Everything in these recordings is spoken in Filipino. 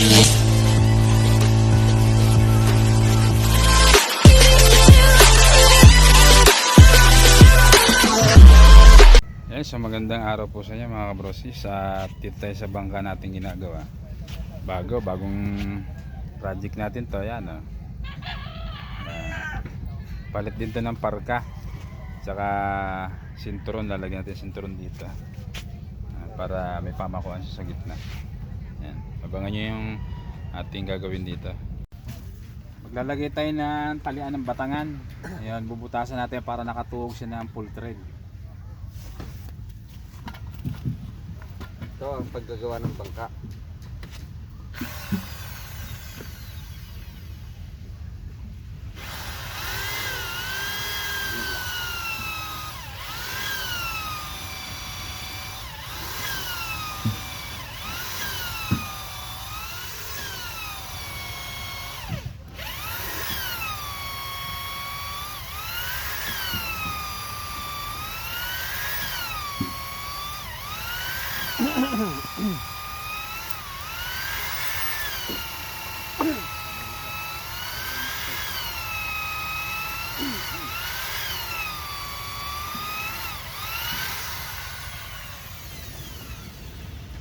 Yes, so magandang araw po sa inyo mga kabrosi sa dito sa bangka natin ginagawa. Bago, bagong project natin to, yan oh. Ayan. palit din to ng parka. Tsaka sinturon, lalagyan natin sinturon dito. Ah, para may pamakuan sa gitna. Abangan nyo yung ating gagawin dito. Maglalagay tayo ng talian ng batangan. Ayan, bubutasan natin para nakatuog siya ng full thread. Ito ang paggagawa ng bangka.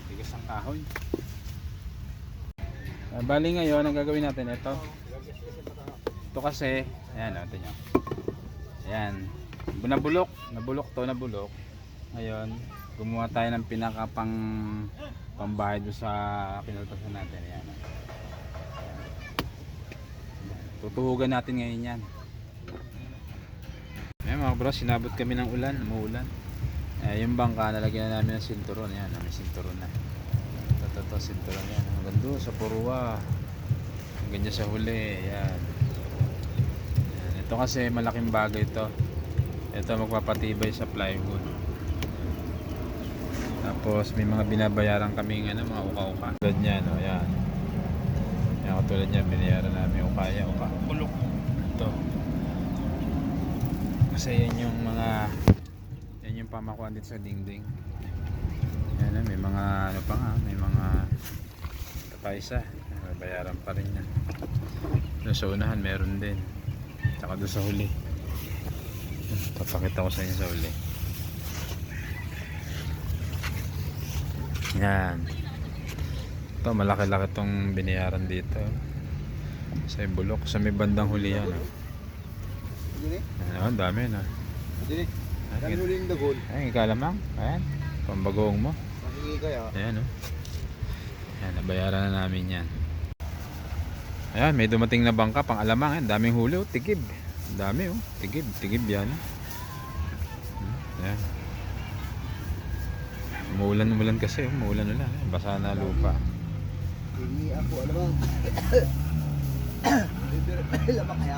Tigas ang kahoy. Ah, bali ngayon, ang gagawin natin ito. Ito kasi, ayan, natin nyo. Ayan. Nabulok, nabulok to, nabulok. Ngayon, gumawa tayo ng pinaka pang pambahay doon sa kinaltasan natin. Ayan. Tutuhugan natin ngayon yan. Ayan mga bro, sinabot kami ng ulan, umuulan. Eh, yung bangka, nalagyan na namin ng sinturon. Yan, may sinturon na. Ito, sinturon yan. Hanggang doon sa Purua. Hanggang dyan sa huli. Yan. yan. Ito kasi malaking bagay ito. Ito magpapatibay sa plywood. Tapos may mga binabayaran kaming ano, mga uka-uka. Tulad niya, no? Yan. Yan, katulad niya, binayaran namin ukaya, uka. Kulok. Ito. Kasi yan yung mga yan yung pamakuan dito sa dingding. Yan na, may mga ano pa nga, may mga kapaisa. Bayaran pa rin yan. Doon sa unahan meron din. Tsaka doon sa huli. Papakita ko sa inyo sa huli. Yan. Ito, malaki-laki tong binayaran dito. Sa bulok. Sa may bandang huli yan. Oh. Ano, ang dami na. Ay, Dami huli yung dagol. ay kalamang. Ayan. Pambagong mo. Mahingi kaya. Ayan o. Ayan, nabayaran na namin yan. Ayan, may dumating na bangka pang alamang. Ayan, daming huli o, tigib. Ang dami o, tigib. Tigib yan. Hmm, Ayan. Umuulan-umulan kasi. Umuulan na lang. Basa na lupa. Hingi ako, alam. Libre, lamang kaya.